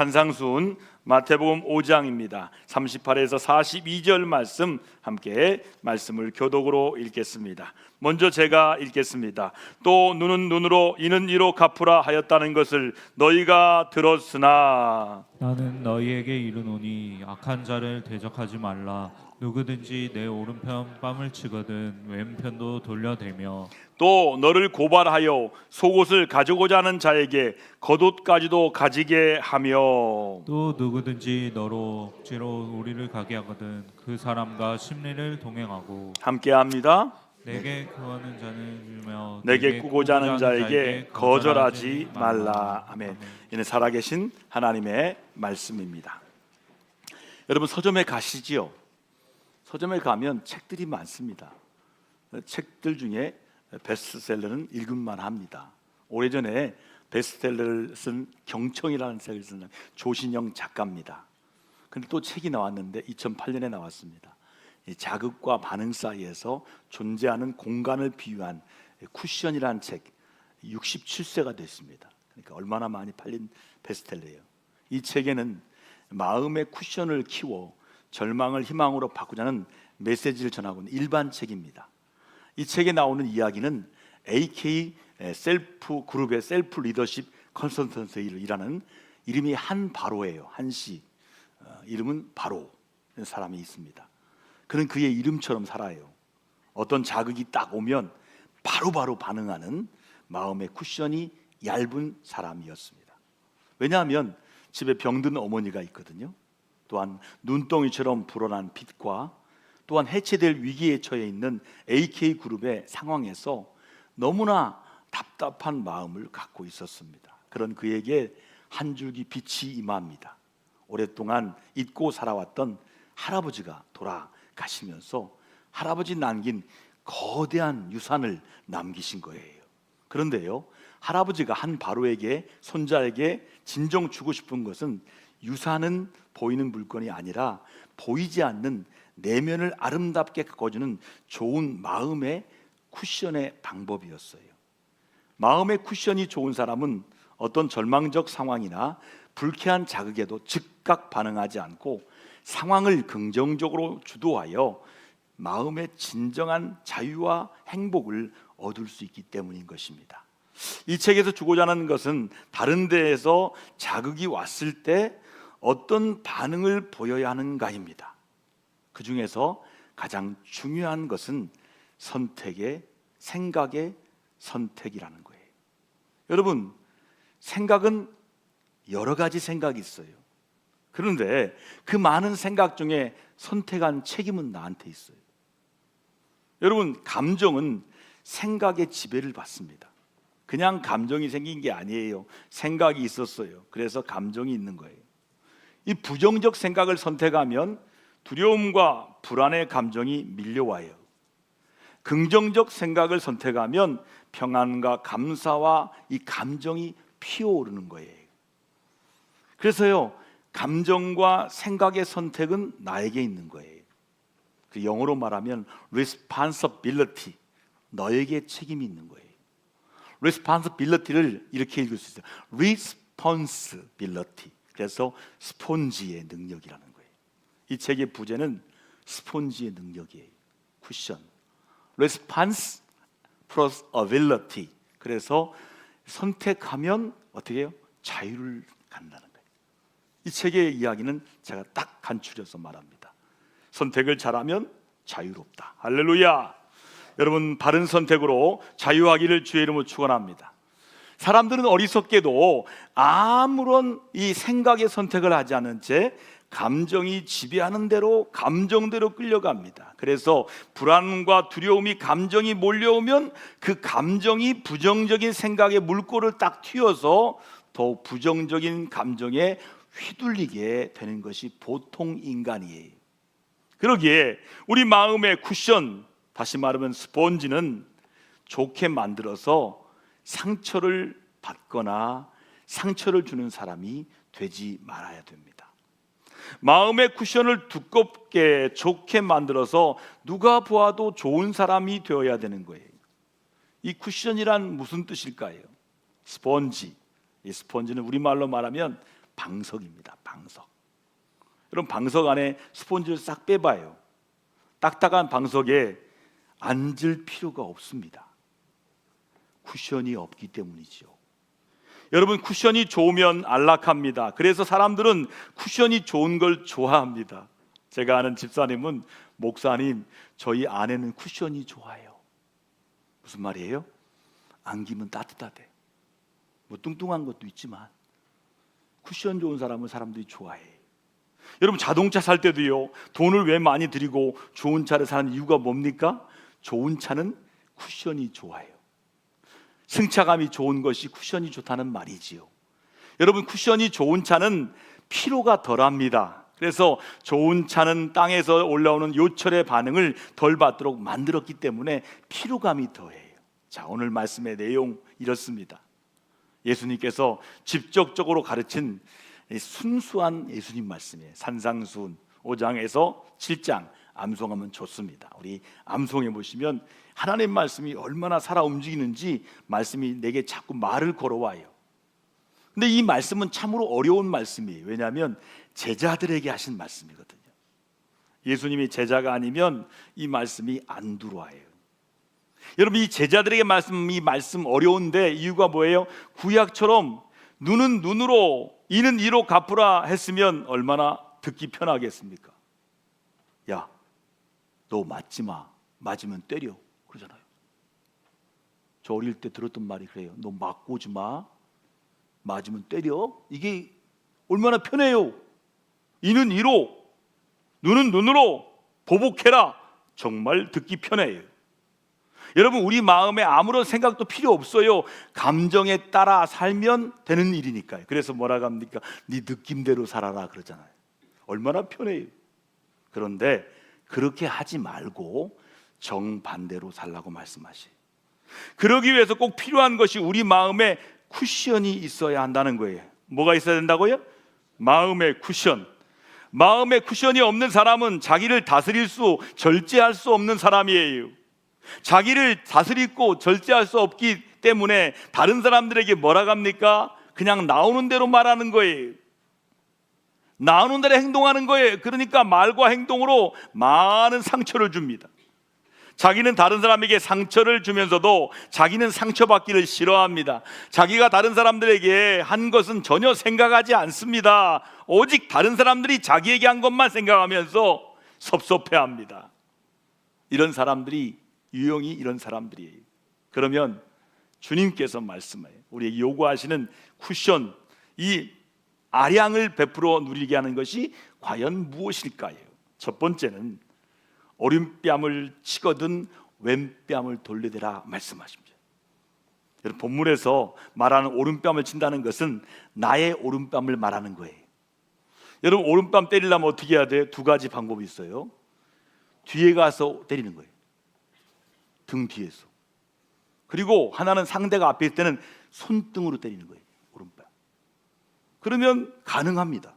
한상순 마태복음 5장입니다. 38에서 42절 말씀 함께 말씀을 교독으로 읽겠습니다. 먼저 제가 읽겠습니다. 또 눈은 눈으로 이는 이로 갚으라 하였다는 것을 너희가 들었으나 나는 너희에게 이르노니 악한 자를 대적하지 말라 누구든지 내 오른편 뺨을 치거든 왼편도 돌려대며 또 너를 고발하여 속옷을 가져고자 하는 자에게 겉옷까지도 가지게 하며 또 누구든지 너로 억지로 우리를 가게 하거든 그 사람과 심리를 동행하고 함께 합니다. 내게 구하는 자는 주며 내게 꾸고자 하는 자에게 거절하지 말라. 아멘. 이는 살아계신 하나님의 말씀입니다. 여러분 서점에 가시지요. 서점에 가면 책들이 많습니다. 책들 중에 베스트셀러는 읽을만 합니다. 오래전에 베스트셀러를 쓴 경청이라는 책을 쓴 조신영 작가입니다. 근데 또 책이 나왔는데 2008년에 나왔습니다. 이 자극과 반응 사이에서 존재하는 공간을 비유한 쿠션이라는 책 67세가 됐습니다. 그러니까 얼마나 많이 팔린 베스트셀러예요. 이 책에는 마음의 쿠션을 키워 절망을 희망으로 바꾸자는 메시지를 전하고 있는 일반 책입니다. 이 책에 나오는 이야기는 AK 셀프 그룹의 셀프 리더십 컨설턴트를 일하는 이름이 한 바로예요. 한씨 어, 이름은 바로 사람이 있습니다. 그는 그의 이름처럼 살아요. 어떤 자극이 딱 오면 바로 바로 반응하는 마음의 쿠션이 얇은 사람이었습니다. 왜냐하면 집에 병든 어머니가 있거든요. 또한 눈덩이처럼 불어난 빛과 또한 해체될 위기에 처해 있는 AK 그룹의 상황에서 너무나 답답한 마음을 갖고 있었습니다. 그런 그에게 한 줄기 빛이 임합니다. 오랫동안 잊고 살아왔던 할아버지가 돌아가시면서 할아버지 남긴 거대한 유산을 남기신 거예요. 그런데요, 할아버지가 한 바로에게 손자에게 진정 주고 싶은 것은 유산은 보이는 물건이 아니라 보이지 않는 내면을 아름답게 가꿔주는 좋은 마음의 쿠션의 방법이었어요. 마음의 쿠션이 좋은 사람은 어떤 절망적 상황이나 불쾌한 자극에도 즉각 반응하지 않고 상황을 긍정적으로 주도하여 마음의 진정한 자유와 행복을 얻을 수 있기 때문인 것입니다. 이 책에서 주고자 하는 것은 다른 데에서 자극이 왔을 때 어떤 반응을 보여야 하는가입니다. 그 중에서 가장 중요한 것은 선택의 생각의 선택이라는 거예요. 여러분, 생각은 여러 가지 생각이 있어요. 그런데 그 많은 생각 중에 선택한 책임은 나한테 있어요. 여러분, 감정은 생각의 지배를 받습니다. 그냥 감정이 생긴 게 아니에요. 생각이 있었어요. 그래서 감정이 있는 거예요. 이 부정적 생각을 선택하면 두려움과 불안의 감정이 밀려와요. 긍정적 생각을 선택하면 평안과 감사와 이 감정이 피어오르는 거예요. 그래서요, 감정과 생각의 선택은 나에게 있는 거예요. 그 영어로 말하면 responsibility, 너에게 책임이 있는 거예요. responsibility를 이렇게 읽을 수 있어요. responsibility. 그래서 스폰지의 능력이라는 거예요. 이 책의 부제는 스폰지의 능력이에요. 쿠션. response plus ability. 그래서 선택하면 어떻게 해요? 자유를 갖는다는 거예요. 이 책의 이야기는 제가 딱 간추려서 말합니다. 선택을 잘하면 자유롭다. 할렐루야. 여러분 바른 선택으로 자유하기를 주의 이름으로 축원합니다. 사람들은 어리석게도 아무런 이 생각의 선택을 하지 않은 채 감정이 지배하는 대로 감정대로 끌려갑니다. 그래서 불안과 두려움이 감정이 몰려오면 그 감정이 부정적인 생각의 물꼬를 딱 튀어서 더 부정적인 감정에 휘둘리게 되는 것이 보통 인간이에요. 그러기에 우리 마음의 쿠션, 다시 말하면 스폰지는 좋게 만들어서 상처를 받거나 상처를 주는 사람이 되지 말아야 됩니다. 마음의 쿠션을 두껍게 좋게 만들어서 누가 보아도 좋은 사람이 되어야 되는 거예요. 이 쿠션이란 무슨 뜻일까요? 스펀지. 이 스펀지는 우리말로 말하면 방석입니다. 방석. 여러분 방석 안에 스폰지를 싹 빼봐요. 딱딱한 방석에 앉을 필요가 없습니다. 쿠션이 없기 때문이지요. 여러분 쿠션이 좋으면 안락합니다. 그래서 사람들은 쿠션이 좋은 걸 좋아합니다. 제가 아는 집사님은 목사님 저희 아내는 쿠션이 좋아요. 무슨 말이에요? 안기면 따뜻하대. 뭐 뚱뚱한 것도 있지만 쿠션 좋은 사람은 사람들이 좋아해. 여러분 자동차 살 때도요 돈을 왜 많이 들이고 좋은 차를 사는 이유가 뭡니까? 좋은 차는 쿠션이 좋아요. 승차감이 좋은 것이 쿠션이 좋다는 말이지요. 여러분 쿠션이 좋은 차는 피로가 덜합니다. 그래서 좋은 차는 땅에서 올라오는 요철의 반응을 덜 받도록 만들었기 때문에 피로감이 더해요. 자, 오늘 말씀의 내용 이렇습니다. 예수님께서 직접적으로 가르친 이 순수한 예수님 말씀이에요. 산상수훈 5장에서 7장 암송하면 좋습니다. 우리 암송해 보시면 하나님 말씀이 얼마나 살아 움직이는지 말씀이 내게 자꾸 말을 걸어와요. 근데 이 말씀은 참으로 어려운 말씀이에요. 왜냐하면 제자들에게 하신 말씀이거든요. 예수님이 제자가 아니면 이 말씀이 안 들어와요. 여러분 이 제자들에게 말씀 이 말씀 어려운데 이유가 뭐예요? 구약처럼 눈은 눈으로 이는 이로 갚으라 했으면 얼마나 듣기 편하겠습니까? 야, 너 맞지 마. 맞으면 때려. 저 어릴 때 들었던 말이 그래요. 너 맞고 오지 마. 맞으면 때려. 이게 얼마나 편해요. 이는 이로, 눈은 눈으로 보복해라. 정말 듣기 편해요. 여러분 우리 마음에 아무런 생각도 필요 없어요. 감정에 따라 살면 되는 일이니까요. 그래서 뭐라고 합니까? 네 느낌대로 살아라 그러잖아요. 얼마나 편해요. 그런데 그렇게 하지 말고 정반대로 살라고 말씀하시요 그러기 위해서 꼭 필요한 것이 우리 마음에 쿠션이 있어야 한다는 거예요. 뭐가 있어야 된다고요? 마음의 쿠션. 마음의 쿠션이 없는 사람은 자기를 다스릴 수, 절제할 수 없는 사람이에요. 자기를 다스리고 절제할 수 없기 때문에 다른 사람들에게 뭐라 합니까? 그냥 나오는 대로 말하는 거예요. 나오는 대로 행동하는 거예요. 그러니까 말과 행동으로 많은 상처를 줍니다. 자기는 다른 사람에게 상처를 주면서도 자기는 상처받기를 싫어합니다. 자기가 다른 사람들에게 한 것은 전혀 생각하지 않습니다. 오직 다른 사람들이 자기에게 한 것만 생각하면서 섭섭해 합니다. 이런 사람들이 유형이 이런 사람들이에요. 그러면 주님께서 말씀해요. 우리에게 요구하시는 쿠션, 이 아량을 베풀어 누리게 하는 것이 과연 무엇일까요? 첫 번째는 오른뺨을 치거든 왼뺨을 돌려대라 말씀하십니다. 여러분 본문에서 말하는 오른뺨을 친다는 것은 나의 오른뺨을 말하는 거예요. 여러분 오른뺨 때리려면 어떻게 해야 돼? 두 가지 방법이 있어요. 뒤에 가서 때리는 거예요. 등 뒤에서. 그리고 하나는 상대가 앞에 있을 때는 손등으로 때리는 거예요. 오른뺨. 그러면 가능합니다.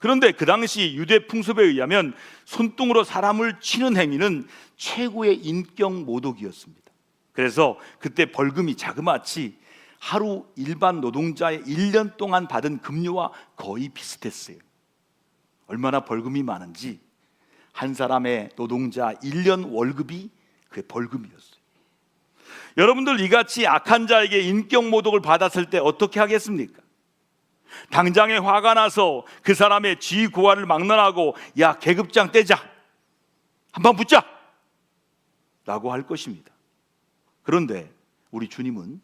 그런데 그 당시 유대 풍습에 의하면 손등으로 사람을 치는 행위는 최고의 인격 모독이었습니다. 그래서 그때 벌금이 자그마치 하루 일반 노동자의 1년 동안 받은 급료와 거의 비슷했어요. 얼마나 벌금이 많은지 한 사람의 노동자 1년 월급이 그게 벌금이었어요. 여러분들 이같이 악한 자에게 인격 모독을 받았을 때 어떻게 하겠습니까? 당장에 화가 나서 그 사람의 지위 고하를 막론하고 야 계급장 떼자 한번 붙자 라고 할 것입니다. 그런데 우리 주님은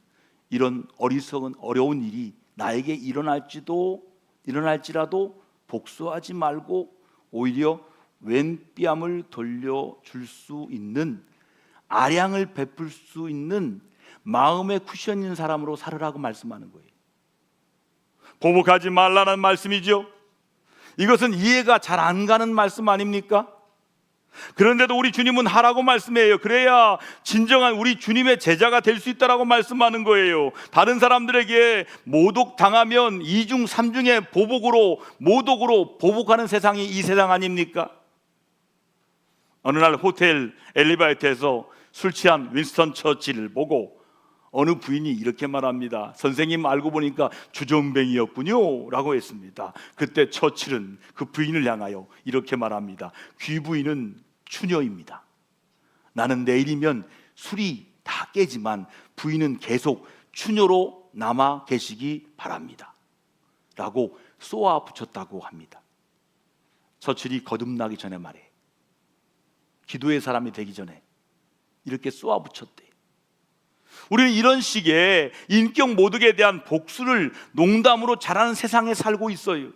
이런 어리석은 어려운 일이 나에게 일어날지도 일어날지라도 복수하지 말고 오히려 왼뺨을 돌려 줄 수 있는 아량을 베풀 수 있는 마음의 쿠션 있는 사람으로 살으라고 말씀하는 거예요. 보복하지 말라는 말씀이죠. 이것은 이해가 잘 안 가는 말씀 아닙니까? 그런데도 우리 주님은 하라고 말씀해요. 그래야 진정한 우리 주님의 제자가 될 수 있다라고 말씀하는 거예요. 다른 사람들에게 모독 당하면 이중 삼중의 보복으로 모독으로 보복하는 세상이 이 세상 아닙니까? 어느 날 호텔 엘리베이터에서 술 취한 윈스턴 처치를 보고 어느 부인이 이렇게 말합니다. 선생님 알고 보니까 주정뱅이였군요. 라고 했습니다. 그때 처칠은 그 부인을 향하여 이렇게 말합니다. 귀부인은 추녀입니다. 나는 내일이면 술이 다 깨지만 부인은 계속 추녀로 남아 계시기 바랍니다. 라고 쏘아 붙였다고 합니다. 처칠이 거듭나기 전에 말해. 기도의 사람이 되기 전에 이렇게 쏘아 붙였대. 우리는 이런 식의 인격 모독에 대한 복수를 농담으로 잘하는 세상에 살고 있어요.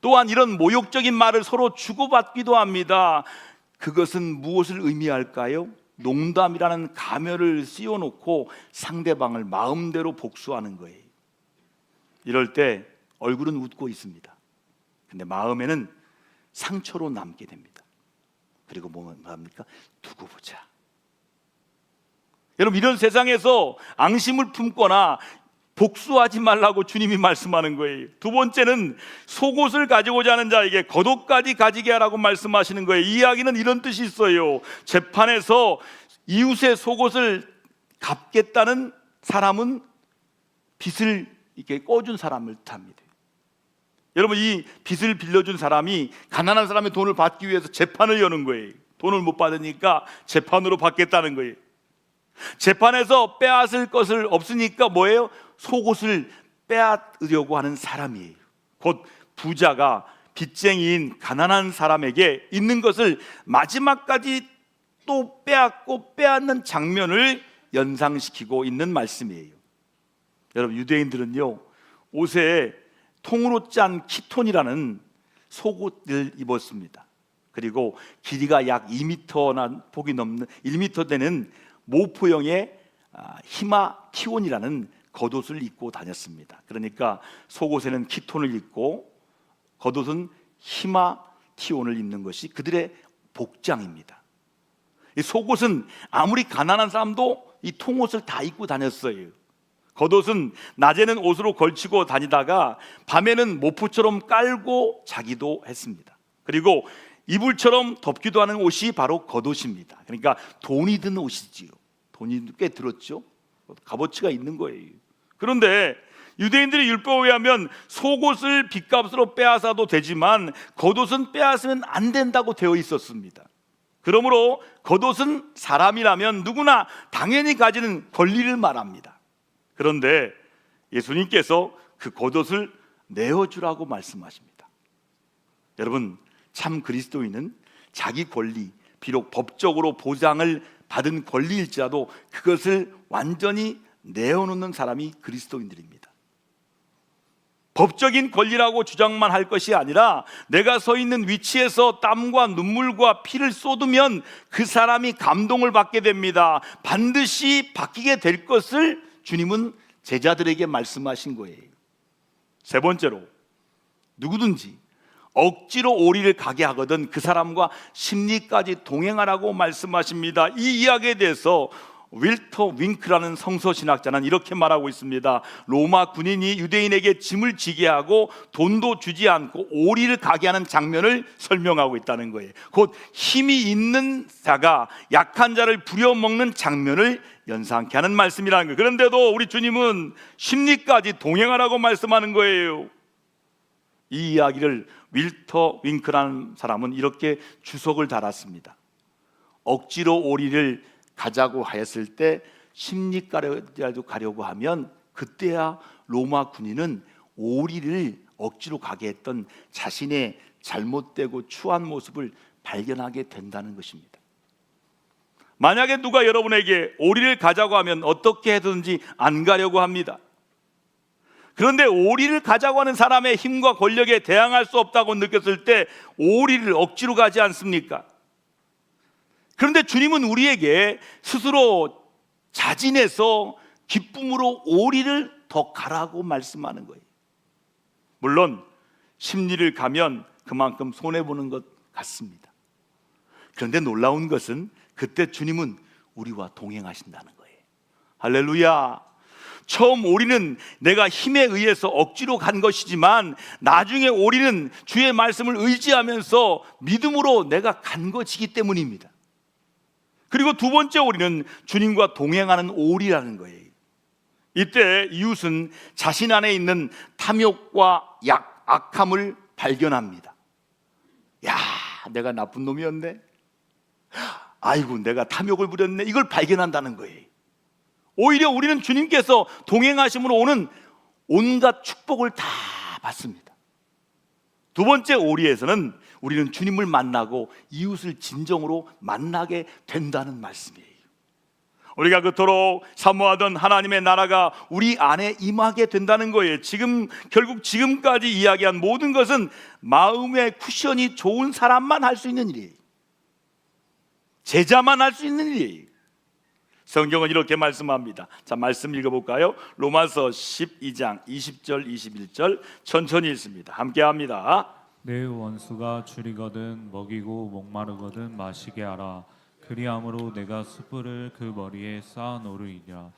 또한 이런 모욕적인 말을 서로 주고받기도 합니다. 그것은 무엇을 의미할까요? 농담이라는 가면을 씌워놓고 상대방을 마음대로 복수하는 거예요. 이럴 때 얼굴은 웃고 있습니다. 근데 마음에는 상처로 남게 됩니다. 그리고 뭐 합니까? 두고 보자. 여러분 이런 세상에서 앙심을 품거나 복수하지 말라고 주님이 말씀하는 거예요. 두 번째는 속옷을 가지고자 하는 자에게 겉옷까지 가지게 하라고 말씀하시는 거예요. 이 이야기는 이런 뜻이 있어요. 재판에서 이웃의 속옷을 갚겠다는 사람은 빚을 이렇게 꿔준 사람을 뜻합니다. 여러분 이 빚을 빌려준 사람이 가난한 사람의 돈을 받기 위해서 재판을 여는 거예요. 돈을 못 받으니까 재판으로 받겠다는 거예요. 재판에서 빼앗을 것을 없으니까 뭐예요? 속옷을 빼앗으려고 하는 사람이에요. 곧 부자가 빚쟁이인 가난한 사람에게 있는 것을 마지막까지 또 빼앗고 빼앗는 장면을 연상시키고 있는 말씀이에요. 여러분 유대인들은요 옷에 통으로 짠 키톤이라는 속옷을 입었습니다. 그리고 길이가 약 2m나 폭이 넘는 1m 되는 모포형의 아, 히마티온이라는 겉옷을 입고 다녔습니다. 그러니까 속옷에는 키톤을 입고 겉옷은 히마티온을 입는 것이 그들의 복장입니다. 이 속옷은 아무리 가난한 사람도 이 통옷을 다 입고 다녔어요. 겉옷은 낮에는 옷으로 걸치고 다니다가 밤에는 모포처럼 깔고 자기도 했습니다. 그리고 이불처럼 덮기도 하는 옷이 바로 겉옷입니다. 그러니까 돈이 든 옷이지요. 돈이 꽤 들었죠. 값어치가 있는 거예요. 그런데 유대인들의 율법에 의하면 속옷을 빚값으로 빼앗아도 되지만 겉옷은 빼앗으면 안 된다고 되어 있었습니다. 그러므로 겉옷은 사람이라면 누구나 당연히 가지는 권리를 말합니다. 그런데 예수님께서 그 겉옷을 내어주라고 말씀하십니다. 여러분, 참 그리스도인은 자기 권리, 비록 법적으로 보장을 받은 권리일지라도 그것을 완전히 내어놓는 사람이 그리스도인들입니다. 법적인 권리라고 주장만 할 것이 아니라 내가 서 있는 위치에서 땀과 눈물과 피를 쏟으면 그 사람이 감동을 받게 됩니다. 반드시 바뀌게 될 것을 주님은 제자들에게 말씀하신 거예요. 세 번째로 누구든지 억지로 오리를 가게 하거든 그 사람과 심리까지 동행하라고 말씀하십니다. 이 이야기에 대해서 윌터 윙크라는 성서 신학자는 이렇게 말하고 있습니다. 로마 군인이 유대인에게 짐을 지게 하고 돈도 주지 않고 오리를 가게 하는 장면을 설명하고 있다는 거예요. 곧 힘이 있는 자가 약한 자를 부려먹는 장면을 연상케 하는 말씀이라는 거예요. 그런데도 우리 주님은 심리까지 동행하라고 말씀하는 거예요. 이 이야기를 윌터 윙크라는 사람은 이렇게 주석을 달았습니다. 억지로 오리를 가자고 하였을 때 심리가라도 가려고 하면 그때야 로마 군인은 오리를 억지로 가게 했던 자신의 잘못되고 추한 모습을 발견하게 된다는 것입니다. 만약에 누가 여러분에게 오리를 가자고 하면 어떻게 해든지 안 가려고 합니다. 그런데 오리를 가자고 하는 사람의 힘과 권력에 대항할 수 없다고 느꼈을 때 오리를 억지로 가지 않습니까? 그런데 주님은 우리에게 스스로 자진해서 기쁨으로 오리를 더 가라고 말씀하는 거예요. 물론 심리를 가면 그만큼 손해 보는 것 같습니다. 그런데 놀라운 것은 그때 주님은 우리와 동행하신다는 거예요. 할렐루야. 처음 오리는 내가 힘에 의해서 억지로 간 것이지만 나중에 오리는 주의 말씀을 의지하면서 믿음으로 내가 간 것이기 때문입니다. 그리고 두 번째 오리는 주님과 동행하는 오리라는 거예요. 이때 이웃은 자신 안에 있는 탐욕과 약, 악함을 발견합니다. 야, 내가 나쁜 놈이었네. 아이고, 내가 탐욕을 부렸네. 이걸 발견한다는 거예요. 오히려 우리는 주님께서 동행하심으로 오는 온갖 축복을 다 받습니다. 두 번째 오리에서는 우리는 주님을 만나고 이웃을 진정으로 만나게 된다는 말씀이에요. 우리가 그토록 사모하던 하나님의 나라가 우리 안에 임하게 된다는 거예요. 지금 결국 지금까지 이야기한 모든 것은 마음의 쿠션이 좋은 사람만 할 수 있는 일이에요. 제자만 할 수 있는 일이에요. 성경은 이렇게 말씀합니다. 자, 말씀 읽어볼까요? 로마서 12장 20절, 21절 천천히 읽습니다. 함께 합니다. 내 원수가 줄이거든 먹이고 목마르거든 마시게 하라. 그리함으로 내가 숯불을 그 머리에 쌓아 놓으리라.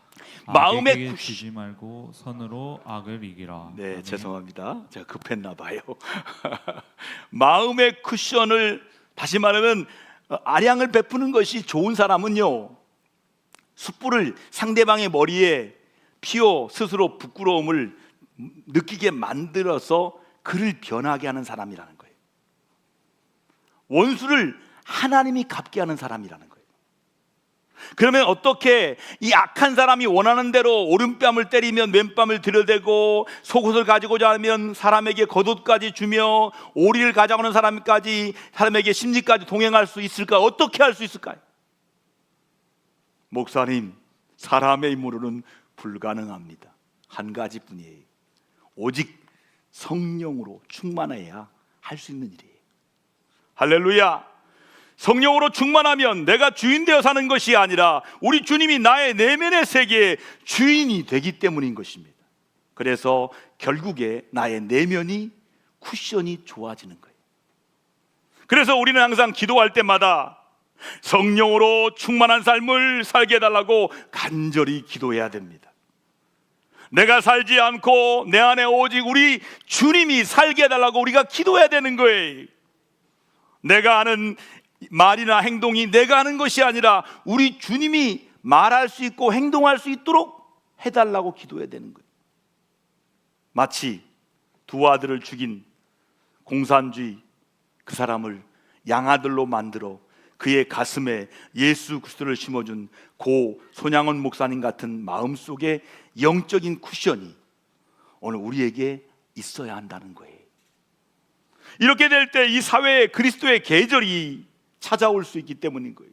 쿠시- 지지 말고 선으로 악을 이기라. 네, 아멘. 죄송합니다. 제가 급했나 봐요. 마음의 쿠션을 다시 말하면 어, 아량을 베푸는 것이 좋은 사람은요. 숯불을 상대방의 머리에 피워 스스로 부끄러움을 느끼게 만들어서 그를 변하게 하는 사람이라는 거예요. 원수를 하나님이 갚게 하는 사람이라는 거예요. 그러면 어떻게 이 악한 사람이 원하는 대로 오른뺨을 때리면 왼뺨을 들여대고 속옷을 가지고자 하면 사람에게 겉옷까지 주며 오리를 가져가는 사람까지 사람에게 심리까지 동행할 수 있을까? 어떻게 할 수 있을까요? 목사님, 사람의 힘으로는 불가능합니다. 한 가지뿐이에요. 오직 성령으로 충만해야 할 수 있는 일이에요. 할렐루야. 성령으로 충만하면 내가 주인 되어 사는 것이 아니라 우리 주님이 나의 내면의 세계의 주인이 되기 때문인 것입니다. 그래서 결국에 나의 내면이 쿠션이 좋아지는 거예요. 그래서 우리는 항상 기도할 때마다 성령으로 충만한 삶을 살게 해달라고 간절히 기도해야 됩니다. 내가 살지 않고 내 안에 오직 우리 주님이 살게 해달라고 우리가 기도해야 되는 거예요. 내가 하는 말이나 행동이 내가 하는 것이 아니라 우리 주님이 말할 수 있고 행동할 수 있도록 해달라고 기도해야 되는 거예요. 마치 두 아들을 죽인 공산주의 그 사람을 양아들로 만들어 그의 가슴에 예수 그리스도를 심어준 고 손양원 목사님 같은 마음 속에 영적인 쿠션이 오늘 우리에게 있어야 한다는 거예요. 이렇게 될 때 이 사회에 그리스도의 계절이 찾아올 수 있기 때문인 거예요.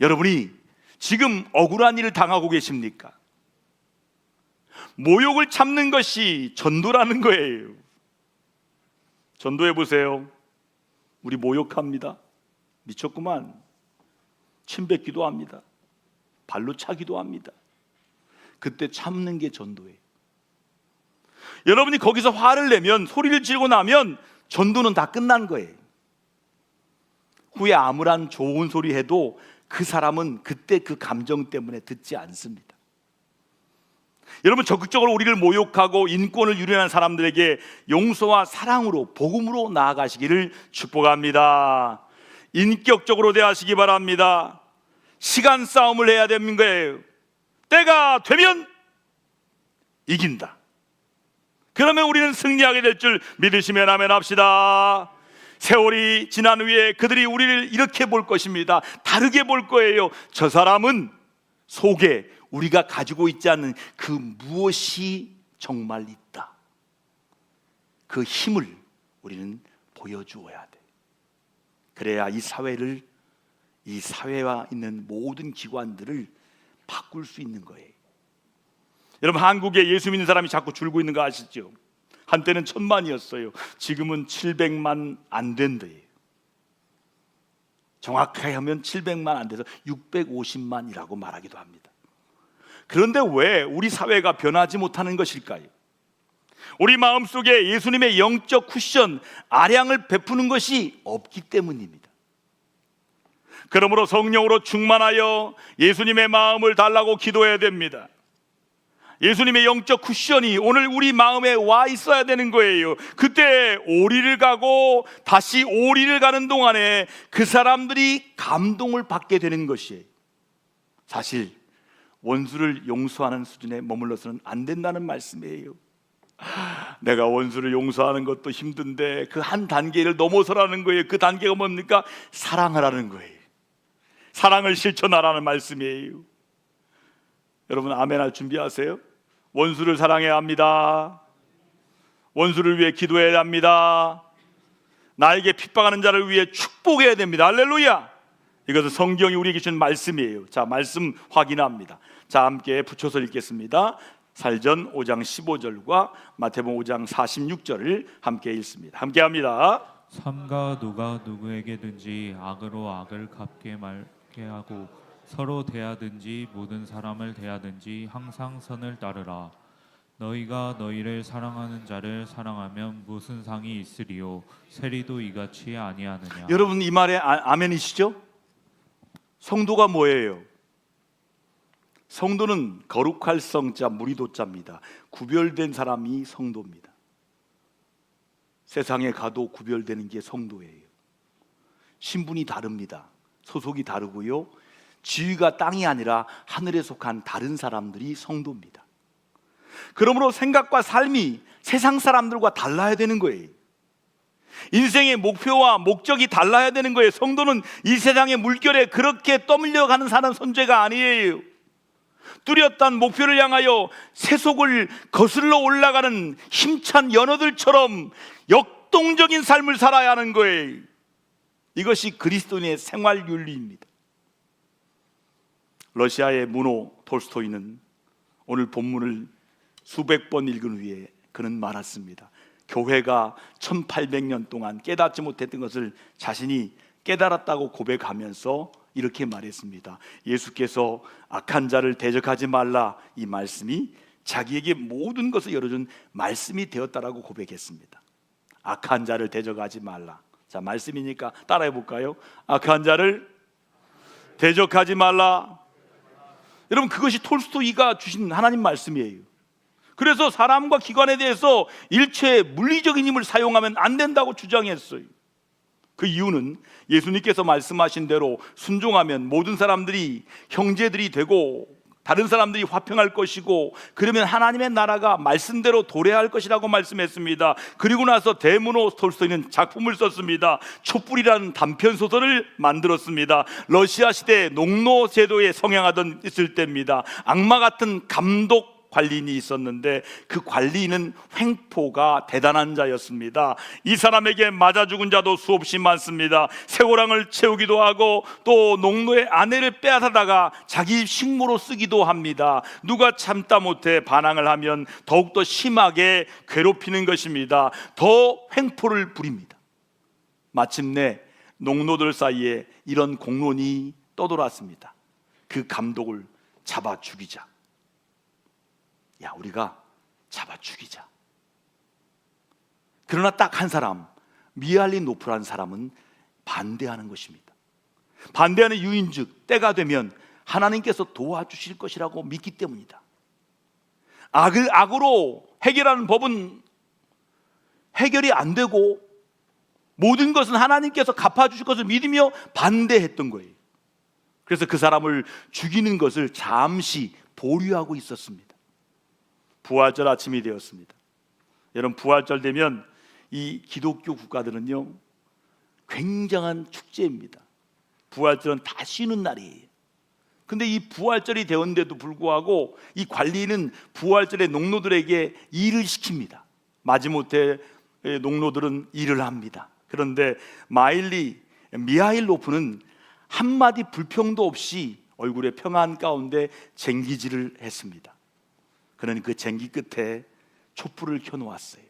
여러분이 지금 억울한 일을 당하고 계십니까? 모욕을 참는 것이 전도라는 거예요. 전도해 보세요. 우리 모욕합니다. 미쳤구만. 침 뱉 기도 합니다. 발로 차 기도 합니다. 그때 참는 게 전도예요. 여러분이 거기서 화를 내면 소리를 지르고 나면 전도는 다 끝난 거예요. 후에 아무런 좋은 소리 해도 그 사람은 그때 그 감정 때문에 듣지 않습니다. 여러분 적극적으로 우리를 모욕하고 인권을 유린하는 사람들에게 용서와 사랑으로 복음으로 나아가시기를 축복합니다. 인격적으로 대하시기 바랍니다. 시간 싸움을 해야 되는 거예요. 때가 되면 이긴다. 그러면 우리는 승리하게 될 줄 믿으시면 하면 합시다. 세월이 지난 후에 그들이 우리를 이렇게 볼 것입니다. 다르게 볼 거예요. 저 사람은 속에 우리가 가지고 있지 않는 그 무엇이 정말 있다. 그 힘을 우리는 보여주어야 돼. 그래야 이 사회를 이 사회와 있는 모든 기관들을 바꿀 수 있는 거예요. 여러분 한국에 예수 믿는 사람이 자꾸 줄고 있는 거 아시죠? 한때는 천만이었어요. 지금은 700만 안 된대요. 정확하게 하면 700만 안 돼서 650만이라고 말하기도 합니다. 그런데 왜 우리 사회가 변하지 못하는 것일까요? 우리 마음속에 예수님의 영적 쿠션, 아량을 베푸는 것이 없기 때문입니다. 그러므로 성령으로 충만하여 예수님의 마음을 달라고 기도해야 됩니다. 예수님의 영적 쿠션이 오늘 우리 마음에 와 있어야 되는 거예요. 그때 오리를 가고 다시 오리를 가는 동안에 그 사람들이 감동을 받게 되는 것이에요. 사실 원수를 용서하는 수준에 머물러서는 안 된다는 말씀이에요. 내가 원수를 용서하는 것도 힘든데 그 한 단계를 넘어서라는 거예요. 그 단계가 뭡니까? 사랑하라는 거예요. 사랑을 실천하라는 말씀이에요. 여러분 아멘 할 준비하세요. 원수를 사랑해야 합니다. 원수를 위해 기도해야 합니다. 나에게 핍박하는 자를 위해 축복해야 됩니다. 할렐루야. 이것은 성경이 우리에게 주신 말씀이에요. 자, 말씀 확인합니다. 자, 함께 붙여서 읽겠습니다. 살전 5장 15절과 마태복음 5장 46절을 함께 읽습니다. 함께 합니다. 삼가 누가 누구에게든지 악으로 악을 갚게 말게 하고 서로 대하든지 모든 사람을 대하든지 항상 선을 따르라. 너희가 너희를 사랑하는 자를 사랑하면 무슨 상이 있으리요? 세리도 이같이 아니하느냐? 여러분 이 말에 아, 아멘이시죠? 성도가 뭐예요? 성도는 거룩할 성자 무리도자입니다. 구별된 사람이 성도입니다. 세상에 가도 구별되는 게 성도예요. 신분이 다릅니다. 소속이 다르고요. 지위가 땅이 아니라 하늘에 속한 다른 사람들이 성도입니다. 그러므로 생각과 삶이 세상 사람들과 달라야 되는 거예요. 인생의 목표와 목적이 달라야 되는 거예요. 성도는 이 세상의 물결에 그렇게 떠밀려 가는 사람 존재가 아니에요. 뚜렷한 목표를 향하여 세속을 거슬러 올라가는 힘찬 연어들처럼 역동적인 삶을 살아야 하는 거예요. 이것이 그리스도인의 생활 윤리입니다. 러시아의 문호 톨스토이는 오늘 본문을 수백 번 읽은 후에 그는 말했습니다. 교회가 1800년 동안 깨닫지 못했던 것을 자신이 깨달았다고 고백하면서 이렇게 말했습니다. 예수께서 악한 자를 대적하지 말라 이 말씀이 자기에게 모든 것을 열어준 말씀이 되었다라고 고백했습니다. 악한 자를 대적하지 말라. 자, 말씀이니까 따라해 볼까요? 악한 자를 대적하지 말라. 여러분 그것이 톨스토이가 주신 하나님 말씀이에요. 그래서 사람과 기관에 대해서 일체 물리적인 힘을 사용하면 안 된다고 주장했어요. 그 이유는 예수님께서 말씀하신 대로 순종하면 모든 사람들이 형제들이 되고 다른 사람들이 화평할 것이고 그러면 하나님의 나라가 말씀대로 도래할 것이라고 말씀했습니다. 그리고 나서 대문호 톨스토이는 작품을 썼습니다. 촛불이라는 단편 소설을 만들었습니다. 러시아 시대 농노 제도에 성행하던 있을 때입니다. 악마 같은 감독 관리인이 있었는데 그 관리인은 횡포가 대단한 자였습니다. 이 사람에게 맞아 죽은 자도 수없이 많습니다. 새고랑을 채우기도 하고 또 농노의 아내를 빼앗아다가 자기 식모로 쓰기도 합니다. 누가 참다 못해 반항을 하면 더욱더 심하게 괴롭히는 것입니다. 더 횡포를 부립니다. 마침내 농노들 사이에 이런 공론이 떠돌았습니다. 그 감독을 잡아 죽이자. 야, 우리가 잡아 죽이자. 그러나 딱 한 사람, 미알리 노프라는 사람은 반대하는 것입니다. 반대하는 유인즉 때가 되면 하나님께서 도와주실 것이라고 믿기 때문이다. 악을 악으로 해결하는 법은 해결이 안 되고 모든 것은 하나님께서 갚아주실 것을 믿으며 반대했던 거예요. 그래서 그 사람을 죽이는 것을 잠시 보류하고 있었습니다. 부활절 아침이 되었습니다. 여러분 부활절 되면 이 기독교 국가들은요 굉장한 축제입니다. 부활절은 다 쉬는 날이에요. 근데 이 부활절이 되었는데도 불구하고 이 관리는 부활절의 농노들에게 일을 시킵니다. 마지못해 농노들은 일을 합니다. 그런데 마일리 미하일로프는 한마디 불평도 없이 얼굴에 평안 가운데 쟁기질을 했습니다. 그는 그 쟁기 끝에 촛불을 켜놓았어요.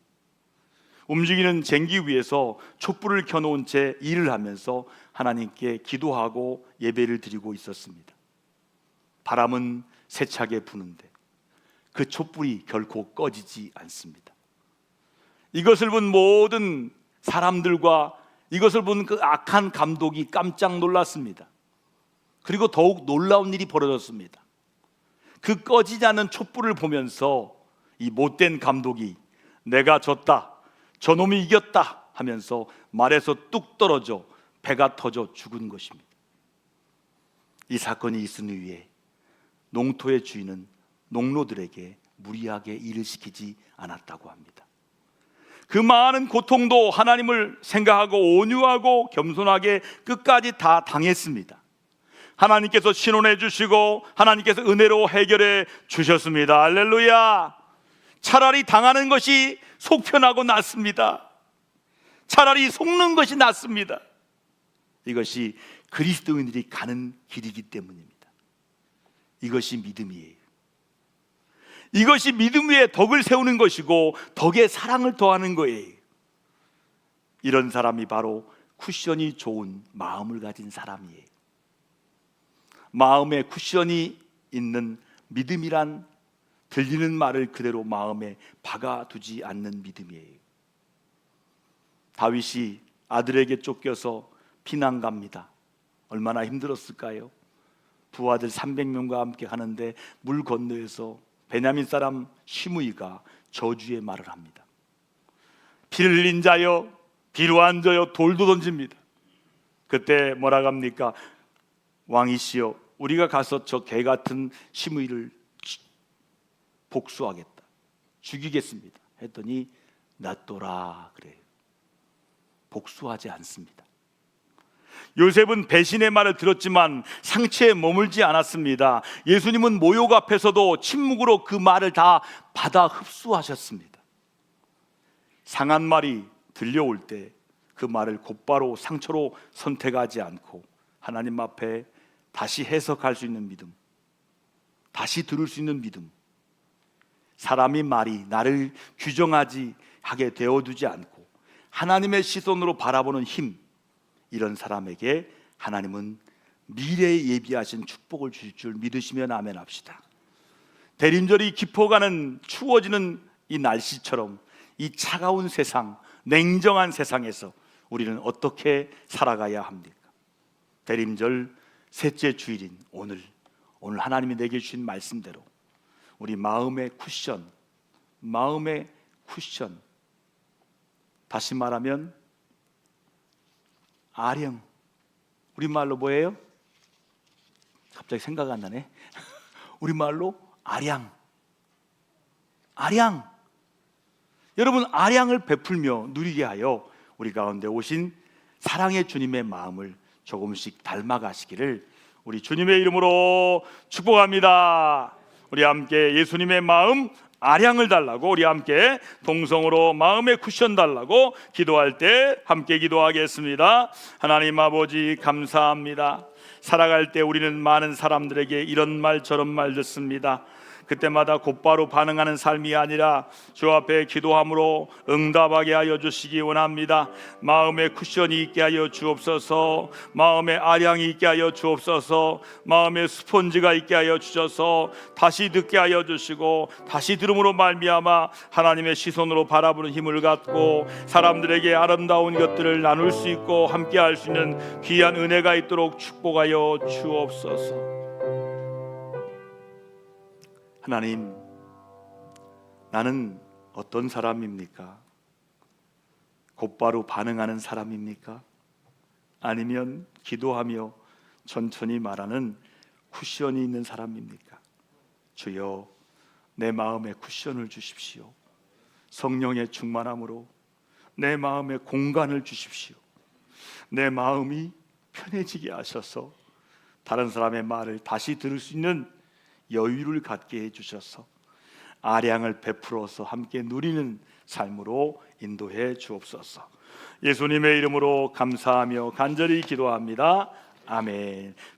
움직이는 쟁기 위에서 촛불을 켜놓은 채 일을 하면서 하나님께 기도하고 예배를 드리고 있었습니다. 바람은 세차게 부는데 그 촛불이 결코 꺼지지 않습니다. 이것을 본 모든 사람들과 이것을 본 그 악한 감독이 깜짝 놀랐습니다. 그리고 더욱 놀라운 일이 벌어졌습니다. 그 꺼지지 않는 촛불을 보면서 이 못된 감독이 내가 졌다. 저놈이 이겼다 하면서 말에서 뚝 떨어져 배가 터져 죽은 것입니다. 이 사건이 있은 이후에 농토의 주인은 농노들에게 무리하게 일을 시키지 않았다고 합니다. 그 많은 고통도 하나님을 생각하고 온유하고 겸손하게 끝까지 다 당했습니다. 하나님께서 신원해 주시고 하나님께서 은혜로 해결해 주셨습니다. 할렐루야. 차라리 당하는 것이 속편하고 낫습니다. 차라리 속는 것이 낫습니다. 이것이 그리스도인들이 가는 길이기 때문입니다. 이것이 믿음이에요. 이것이 믿음 위에 덕을 세우는 것이고 덕에 사랑을 더하는 거예요. 이런 사람이 바로 쿠션이 좋은 마음을 가진 사람이에요. 마음에 쿠션이 있는 믿음이란 들리는 말을 그대로 마음에 박아두지 않는 믿음이에요. 다윗이 아들에게 쫓겨서 피난 갑니다. 얼마나 힘들었을까요? 부하들 300명과 함께 가는데 물 건너에서 베냐민 사람 시므이가 저주의 말을 합니다. 피를 흘린 자여 뒤로 앉아요 돌도 던집니다. 그때 뭐라 합니까? 왕이시여 우리가 가서 저 개 같은 시므이를 복수하겠다. 죽이겠습니다. 했더니 낫도라 그래요. 복수하지 않습니다. 요셉은 배신의 말을 들었지만 상처에 머물지 않았습니다. 예수님은 모욕 앞에서도 침묵으로 그 말을 다 받아 흡수하셨습니다. 상한 말이 들려올 때 그 말을 곧바로 상처로 선택하지 않고 하나님 앞에 다시 해석할 수 있는 믿음, 다시 들을 수 있는 믿음, 사람이 말이 나를 규정하지 하게 되어두지 않고 하나님의 시선으로 바라보는 힘, 이런 사람에게 하나님은 미래에 예비하신 축복을 주실 줄 믿으시면 아멘 합시다. 대림절이 깊어가는 추워지는 이 날씨처럼 이 차가운 세상, 냉정한 세상에서 우리는 어떻게 살아가야 합니까? 대림절 셋째 주일인 오늘 오늘 하나님이 내게 주신 말씀대로 우리 마음의 쿠션, 마음의 쿠션 다시 말하면 아령 우리말로 뭐예요? 갑자기 생각 안 나네. 우리말로 아량. 아량. 여러분 아량을 베풀며 누리게 하여 우리 가운데 오신 사랑의 주님의 마음을 조금씩 닮아가시기를 우리 주님의 이름으로 축복합니다. 우리 함께 예수님의 마음 아량을 달라고 우리 함께 동성으로 마음의 쿠션 달라고 기도할 때 함께 기도하겠습니다. 하나님 아버지 감사합니다. 살아갈 때 우리는 많은 사람들에게 이런 말 저런 말 듣습니다. 그때마다 곧바로 반응하는 삶이 아니라 주 앞에 기도함으로 응답하게 하여 주시기 원합니다. 마음의 쿠션이 있게 하여 주옵소서. 마음의 아량이 있게 하여 주옵소서. 마음의 스폰지가 있게 하여 주셔서 다시 듣게 하여 주시고 다시 들음으로 말미암아 하나님의 시선으로 바라보는 힘을 갖고 사람들에게 아름다운 것들을 나눌 수 있고 함께 할 수 있는 귀한 은혜가 있도록 축복하여 주옵소서. 하나님, 나는 어떤 사람입니까? 곧바로 반응하는 사람입니까? 아니면 기도하며 천천히 말하는 쿠션이 있는 사람입니까? 주여, 내 마음에 쿠션을 주십시오. 성령의 충만함으로 내 마음에 공간을 주십시오. 내 마음이 편해지게 하셔서 다른 사람의 말을 다시 들을 수 있는 여유를 갖게 해 주셔서 아량을 베풀어서 함께 누리는 삶으로 인도해 주옵소서. 예수님의 이름으로 감사하며 간절히 기도합니다. 아멘.